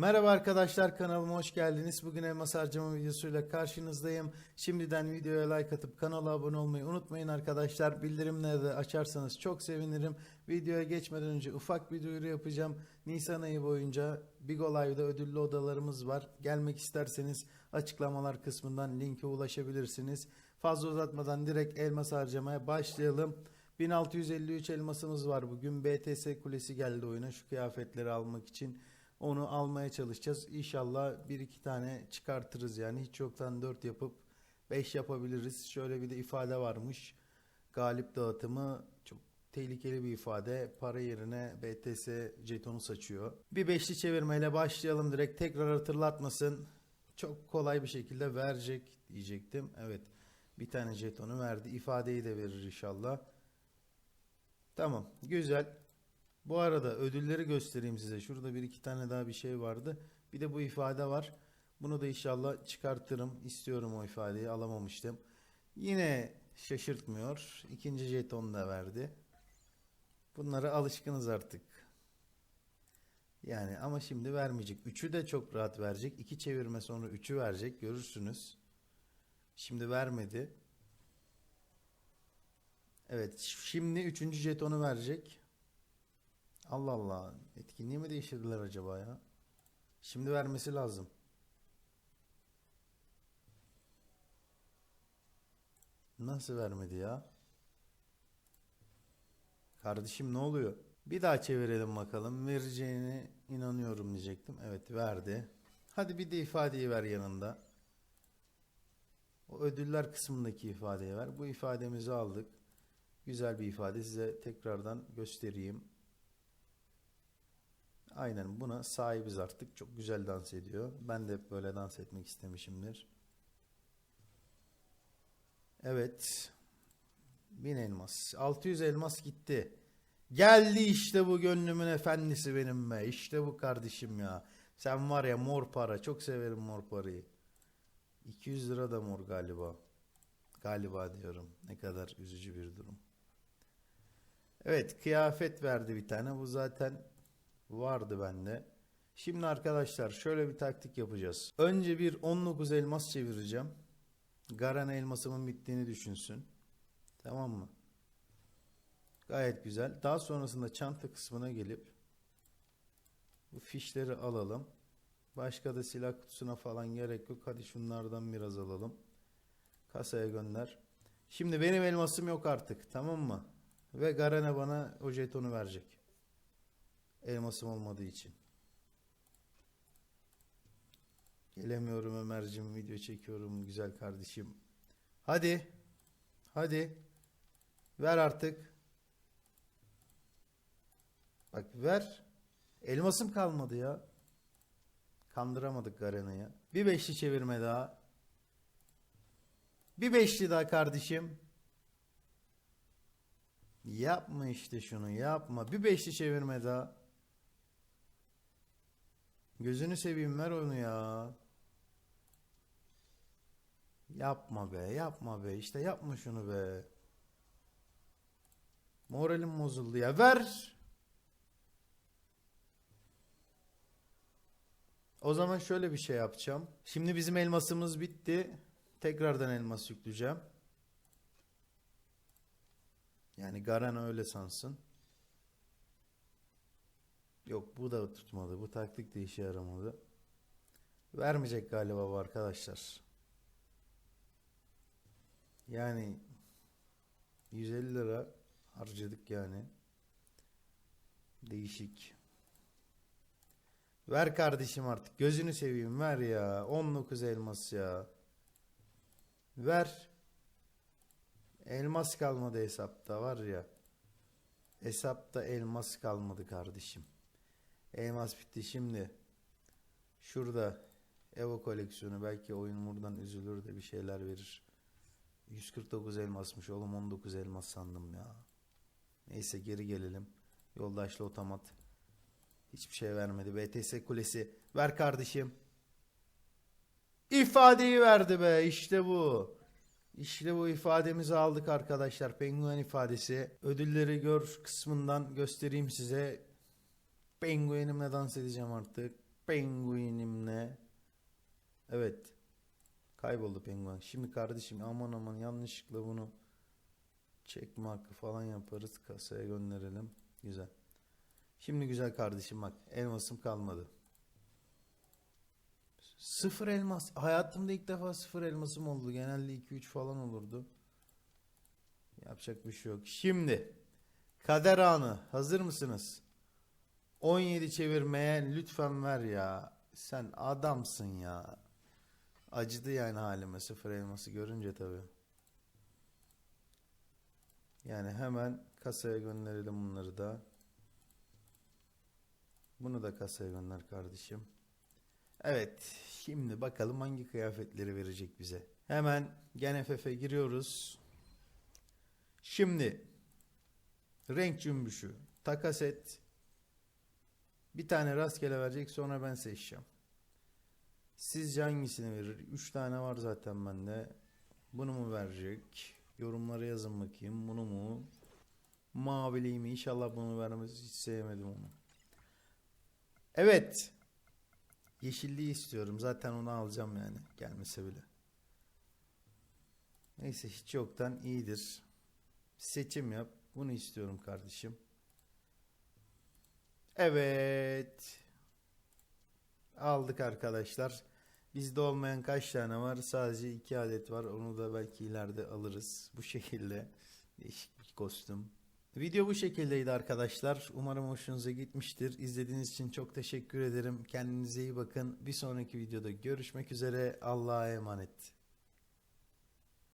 Merhaba arkadaşlar kanalıma hoş geldiniz. Bugün elmas harcama videosuyla karşınızdayım. Şimdiden videoya like atıp kanala abone olmayı unutmayın arkadaşlar. Bildirimleri de açarsanız çok sevinirim. Videoya geçmeden önce ufak bir duyuru yapacağım. Nisan ayı boyunca Bigo Live'da ödüllü odalarımız var. Gelmek isterseniz açıklamalar kısmından linke ulaşabilirsiniz. Fazla uzatmadan direkt elmas harcamaya başlayalım. 1653 elmasımız var bugün. BTS Kulesi geldi oyuna şu kıyafetleri almak için. Onu almaya çalışacağız. İnşallah bir iki tane çıkartırız yani. Hiç yoktan 4 yapıp 5 yapabiliriz. Şöyle bir de ifade varmış. Galip dağıtımı çok tehlikeli bir ifade. Para yerine BTS jetonu saçıyor. Bir beşli çevirmeyle başlayalım direkt. Tekrar hatırlatmasın. Çok kolay bir şekilde verecek diyecektim. Evet. Bir tane jetonu verdi. İfadeyi de verir inşallah. Tamam. Güzel. Bu arada ödülleri göstereyim size. Şurada bir iki tane daha bir şey vardı. Bir de bu ifade var. Bunu da inşallah çıkartırım. İstiyorum o ifadeyi. Alamamıştım. Yine şaşırtmıyor. İkinci jeton da verdi. Bunlara alışkınız artık. Yani ama şimdi vermeyecek. Üçü de çok rahat verecek. İki çevirme sonra üçü verecek. Görürsünüz. Şimdi vermedi. Evet. Şimdi üçüncü jetonu verecek. Allah Allah. Etkinliği mi değiştirdiler acaba ya? Şimdi vermesi lazım. Nasıl vermedi ya? Kardeşim ne oluyor? Bir daha çevirelim bakalım. Vereceğine inanıyorum diyecektim. Evet verdi. Hadi bir de ifadeyi ver yanında. O ödüller kısmındaki ifadeyi ver. Bu ifademizi aldık. Güzel bir ifade. Size tekrardan göstereyim. Aynen buna sahibiz artık. Çok güzel dans ediyor. Ben de hep böyle dans etmek istemişimdir. Evet. 1000 elmas. 600 elmas gitti. Geldi işte bu gönlümün efendisi benim be. İşte bu kardeşim ya. Sen var ya mor para. Çok severim mor parayı. 200 lira da mor galiba. Galiba diyorum. Ne kadar üzücü bir durum. Evet kıyafet verdi bir tane. Bu zaten vardı bende. Şimdi arkadaşlar şöyle bir taktik yapacağız. Önce bir 19 elmas çevireceğim. Garan elmasımın bittiğini düşünsün. Tamam mı? Gayet güzel. Daha sonrasında çanta kısmına gelip bu fişleri alalım. Başka da silah kutusuna falan gerek yok. Hadi şunlardan biraz alalım. Kasaya gönder. Şimdi benim elmasım yok artık. Tamam mı? Ve Garane bana o jetonu verecek. Elmasım olmadığı için. Gelemiyorum Ömerciğim. Video çekiyorum güzel kardeşim. Hadi. Hadi. Ver artık. Bak ver. Elmasım kalmadı ya. Kandıramadık Garena'yı. Bir beşli çevirme daha. Bir beşli daha kardeşim. Yapma işte şunu yapma. Bir beşli çevirme daha. Gözünü seveyim ver onu ya. Yapma be yapma be işte yapma şunu be. Moralim bozuldu ya ver. O zaman şöyle bir şey yapacağım. Şimdi bizim elmasımız bitti. Tekrardan elmas yükleyeceğim. Yani Garan öyle sansın. Yok bu da tutmadı. Bu taktik de işe yaramadı. Vermeyecek galiba bu arkadaşlar. Yani 150 lira harcadık yani. Değişik. Ver kardeşim artık. Gözünü seveyim ver ya. 19 elmas ya. Ver. Elmas kalmadı hesapta var ya. Hesapta elmas kalmadı kardeşim. Elmas bitti şimdi. Şurada Evo koleksiyonu belki oyun buradan üzülür de bir şeyler verir. 149 elmasmış oğlum 19 elmas sandım ya. Neyse geri gelelim. Yoldaşlı otomat. Hiçbir şey vermedi. BTS kulesi. Ver kardeşim. İfadeyi verdi be. İşte bu. İşte bu ifademizi aldık arkadaşlar. Penguen ifadesi. Ödülleri gör kısmından göstereyim size. Penguenimle dans edeceğim artık. penguinimle. Evet. Kayboldu penguen. Şimdi kardeşim aman aman yanlışlıkla bunu çekme falan yaparız. Kasaya gönderelim. Güzel. Şimdi güzel kardeşim bak elmasım kalmadı. Sıfır elmas. Hayatımda ilk defa sıfır elmasım oldu. Genelde 2-3 falan olurdu. Yapacak bir şey yok. Şimdi kader anı. Hazır mısınız? 17 çevirmeye lütfen ver ya. Sen adamsın ya. Acıdı yani halime sıfır elması görünce tabii. Yani hemen kasaya gönderelim bunları da. Bunu da kasaya gönder kardeşim. Evet, şimdi bakalım hangi kıyafetleri verecek bize. Hemen Gen FF'e giriyoruz. Şimdi renk cümbüşü, takas et. Bir tane rastgele verecek sonra ben seçeceğim. Sizce hangisini verir? 3 tane var zaten bende. Bunu mu verecek? Yorumlara yazın bakayım. Bunu mu? Maviliği mi? İnşallah bunu vermez. Hiç sevmedim onu. Evet. Yeşilliği istiyorum. Zaten onu alacağım yani. Gelmese bile. Neyse hiç yoktan iyidir. Seçim yap. Bunu istiyorum kardeşim. Evet. Aldık arkadaşlar. Bizde olmayan kaç tane var? Sadece iki adet var. Onu da belki ileride alırız. Bu şekilde. Değişik bir kostüm. Video bu şekildeydi arkadaşlar. Umarım hoşunuza gitmiştir. İzlediğiniz için çok teşekkür ederim. Kendinize iyi bakın. Bir sonraki videoda görüşmek üzere. Allah'a emanet.